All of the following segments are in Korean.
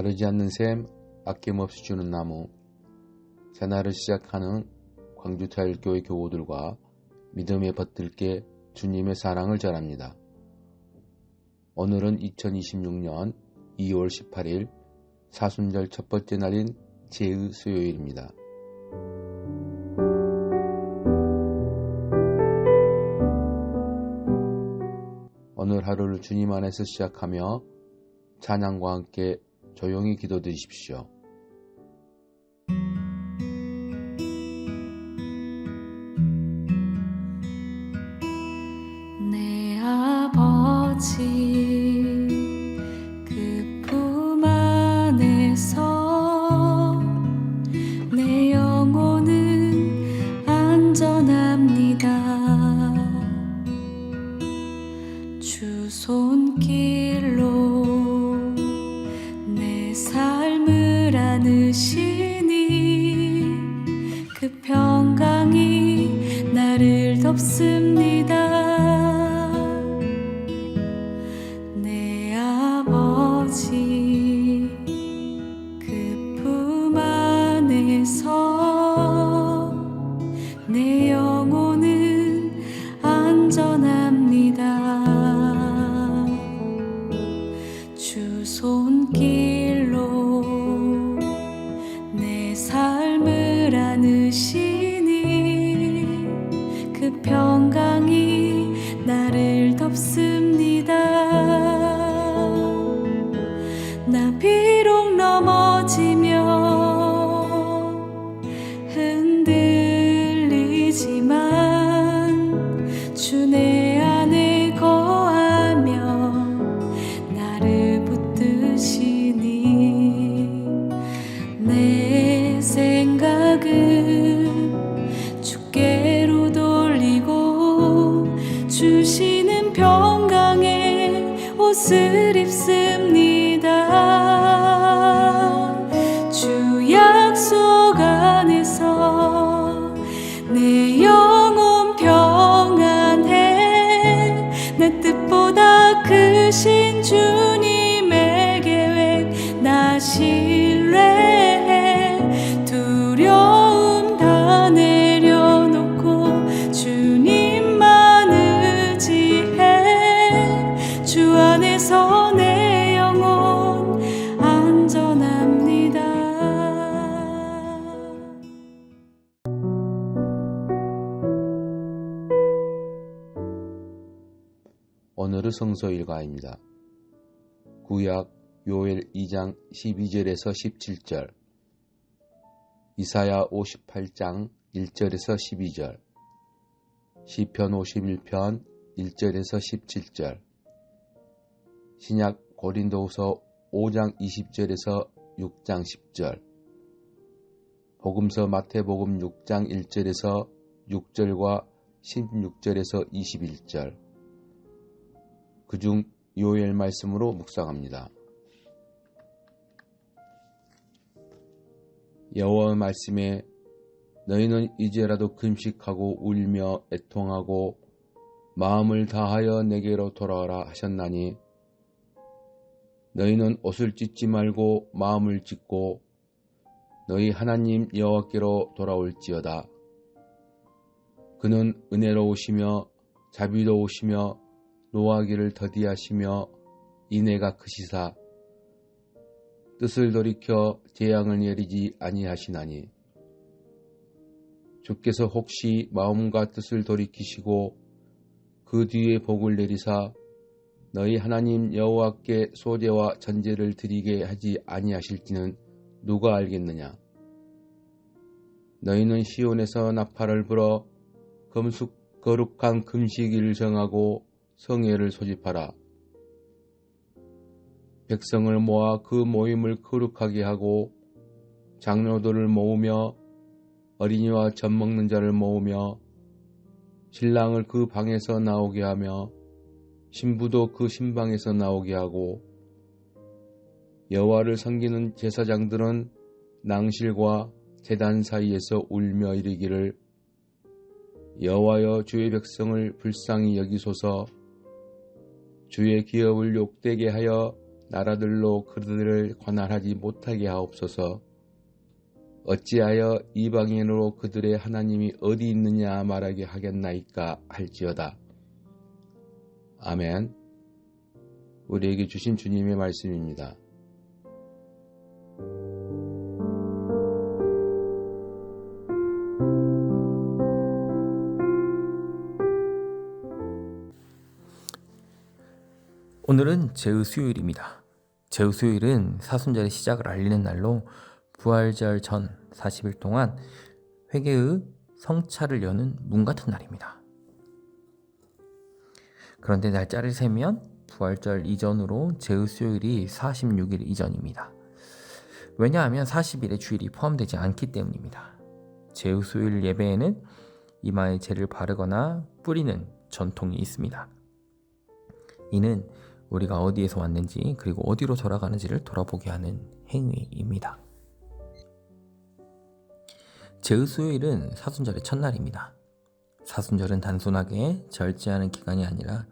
마르지 않는 샘, 아낌없이 주는 나무, 새날을 시작하는 광주자율교회 교우들과 믿음의 벗들께 주님의 사랑을 전합니다. 오늘은 2026년 2월 18일 사순절 첫 번째 날인 제의 수요일입니다. 오늘 하루를 주님 안에서 시작하며 찬양과 함께 조용히 기도드리십시오. 내 아버지 내 생각을 주께로 돌리고 주시는 평강의 옷을 입습니다 오늘은 성서 일과입니다. 구약 요엘 2장 12절에서 17절, 이사야 58장 1절에서 12절, 시편 51편 1절에서 17절, 신약 고린도후서 5장 20절에서 6장 10절, 복음서 마태복음 6장 1절에서 6절과 16절에서 21절, 그중 요엘 말씀으로 묵상합니다. 여호와 말씀에 너희는 이제라도 금식하고 울며 애통하고 마음을 다하여 내게로 돌아오라 하셨나니 너희는 옷을 찢지 말고 마음을 찢고 너희 하나님 여호와께로 돌아올지어다. 그는 은혜로우시며 자비로우시며 노하기를 더디하시며 인애가 크시사 뜻을 돌이켜 재앙을 내리지 아니하시나니. 주께서 혹시 마음과 뜻을 돌이키시고 그 뒤에 복을 내리사 너희 하나님 여호와께 소제와 전제를 드리게 하지 아니하실지는 누가 알겠느냐? 너희는 시온에서 나팔을 불어 금숙 거룩한 금식일을 정하고 성회를 소집하라. 백성을 모아 그 모임을 거룩하게 하고 장로들을 모으며 어린이와 젖 먹는 자를 모으며 신랑을 그 방에서 나오게 하며 신부도 그 신방에서 나오게 하고 여호와를 섬기는 제사장들은 낭실과 재단 사이에서 울며 이르기를 여호와여 주의 백성을 불쌍히 여기소서 주의 기업을 욕되게 하여 나라들로 그들을 관할하지 못하게 하옵소서. 어찌하여 이방인으로 그들의 하나님이 어디 있느냐 말하게 하겠나이까 할지어다. 아멘. 우리에게 주신 주님의 말씀입니다. 오늘은 제의 수요일입니다. 제의 수요일은 사순절의 시작을 알리는 날로 부활절 전 40일 동안 회개의 성차를 여는 문 같은 날입니다. 그런데 날짜를 세면 부활절 이전으로 제의 수요일이 46일 이전입니다. 왜냐하면 40일의 주일이 포함되지 않기 때문입니다. 제의 수요일 예배에는 이마에 재를 바르거나 뿌리는 전통이 있습니다. 이는 우리가 어디에서 왔는지 그리고 어디로 돌아가는지를 돌아보게 하는 행위입니다. 제의 수요일은 사순절의 첫날입니다. 사순절은 단순하게 절제하는 기간이 아니라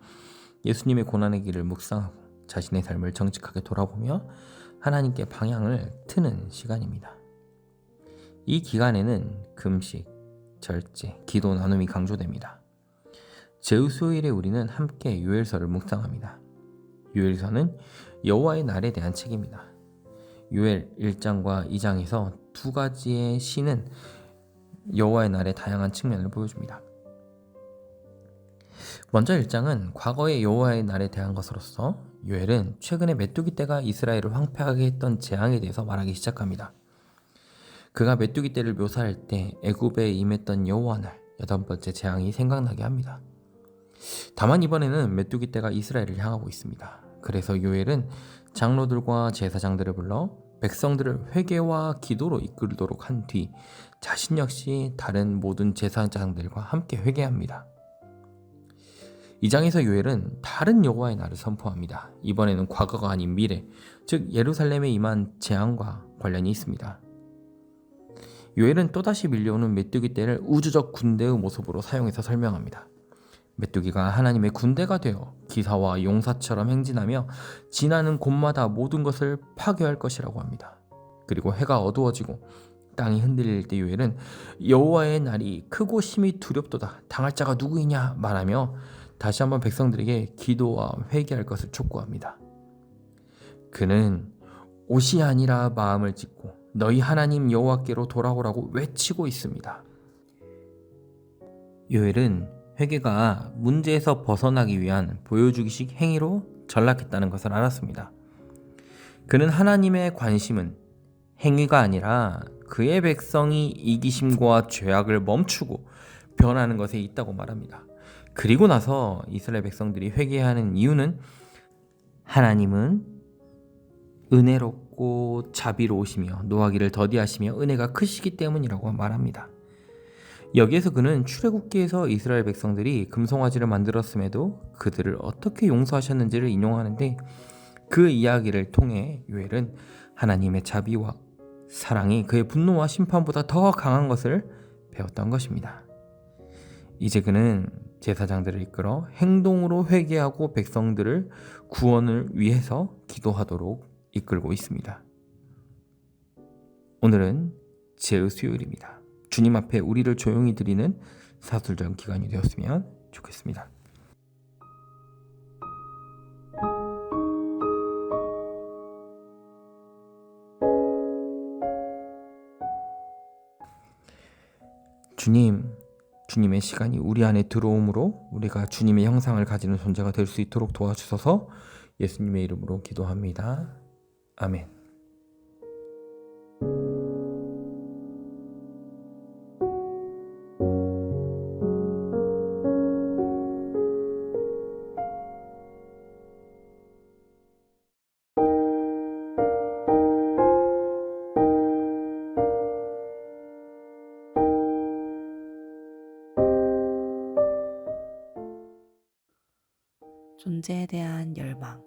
예수님의 고난의 길을 묵상하고 자신의 삶을 정직하게 돌아보며 하나님께 방향을 트는 시간입니다. 이 기간에는 금식, 절제, 기도 나눔이 강조됩니다. 제의 수요일에 우리는 함께 요엘서를 묵상합니다. 요엘서는 여호와의 날에 대한 책입니다. 요엘 1장과 2장에서 두 가지의 시는 여호와의 날의 다양한 측면을 보여줍니다. 먼저 1장은 과거의 여호와의 날에 대한 것으로서 요엘은 최근에 메뚜기 떼가 이스라엘을 황폐하게 했던 재앙에 대해서 말하기 시작합니다. 그가 메뚜기 떼를 묘사할 때 애굽에 임했던 여호와 날 여덟 번째 재앙이 생각나게 합니다. 다만 이번에는 메뚜기 떼가 이스라엘을 향하고 있습니다. 그래서 요엘은 장로들과 제사장들을 불러 백성들을 회개와 기도로 이끌도록 한 뒤 자신 역시 다른 모든 제사장들과 함께 회개합니다. 이 장에서 요엘은 다른 여호와의 날을 선포합니다. 이번에는 과거가 아닌 미래, 즉 예루살렘에 임한 재앙과 관련이 있습니다. 요엘은 또다시 밀려오는 메뚜기 떼를 우주적 군대의 모습으로 사용해서 설명합니다. 메뚜기가 하나님의 군대가 되어 기사와 용사처럼 행진하며 지나는 곳마다 모든 것을 파괴할 것이라고 합니다. 그리고 해가 어두워지고 땅이 흔들릴 때 요엘은 여호와의 날이 크고 심히 두렵도다 당할 자가 누구이냐 말하며 다시 한번 백성들에게 기도와 회개할 것을 촉구합니다. 그는 옷이 아니라 마음을 짓고 너희 하나님 여호와께로 돌아오라고 외치고 있습니다. 요엘은 회개가 문제에서 벗어나기 위한 보여주기식 행위로 전락했다는 것을 알았습니다. 그는 하나님의 관심은 행위가 아니라 그의 백성이 이기심과 죄악을 멈추고 변하는 것에 있다고 말합니다. 그리고 나서 이스라엘 백성들이 회개하는 이유는 하나님은 은혜롭고 자비로우시며 노하기를 더디하시며 은혜가 크시기 때문이라고 말합니다. 여기에서 그는 출애굽기에서 이스라엘 백성들이 금송아지를 만들었음에도 그들을 어떻게 용서하셨는지를 인용하는데 그 이야기를 통해 요엘은 하나님의 자비와 사랑이 그의 분노와 심판보다 더 강한 것을 배웠던 것입니다. 이제 그는 제사장들을 이끌어 행동으로 회개하고 백성들을 구원을 위해서 기도하도록 이끌고 있습니다. 오늘은 제의 수요일입니다. 주님 앞에 우리를 조용히 드리는 사술전 기간이 되었으면 좋겠습니다. 주님, 주님의 시간이 우리 안에 들어옴으로 우리가 주님의 형상을 가지는 존재가 될 수 있도록 도와주셔서 예수님의 이름으로 기도합니다. 아멘. 존재에 대한 열망.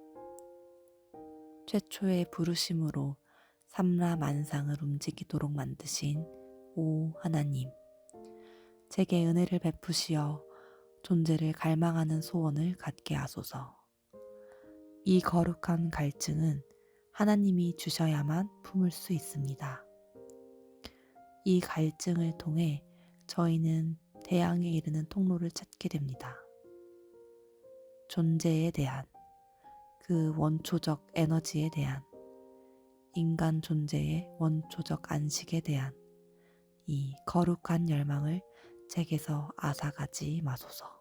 최초의 부르심으로 삼라 만상을 움직이도록 만드신 오 하나님. 제게 은혜를 베푸시어 존재를 갈망하는 소원을 갖게 하소서. 이 거룩한 갈증은 하나님이 주셔야만 품을 수 있습니다. 이 갈증을 통해 저희는 대항에 이르는 통로를 찾게 됩니다. 존재에 대한 그 원초적 에너지에 대한 인간 존재의 원초적 안식에 대한 이 거룩한 열망을 제게서 앗아가지 마소서.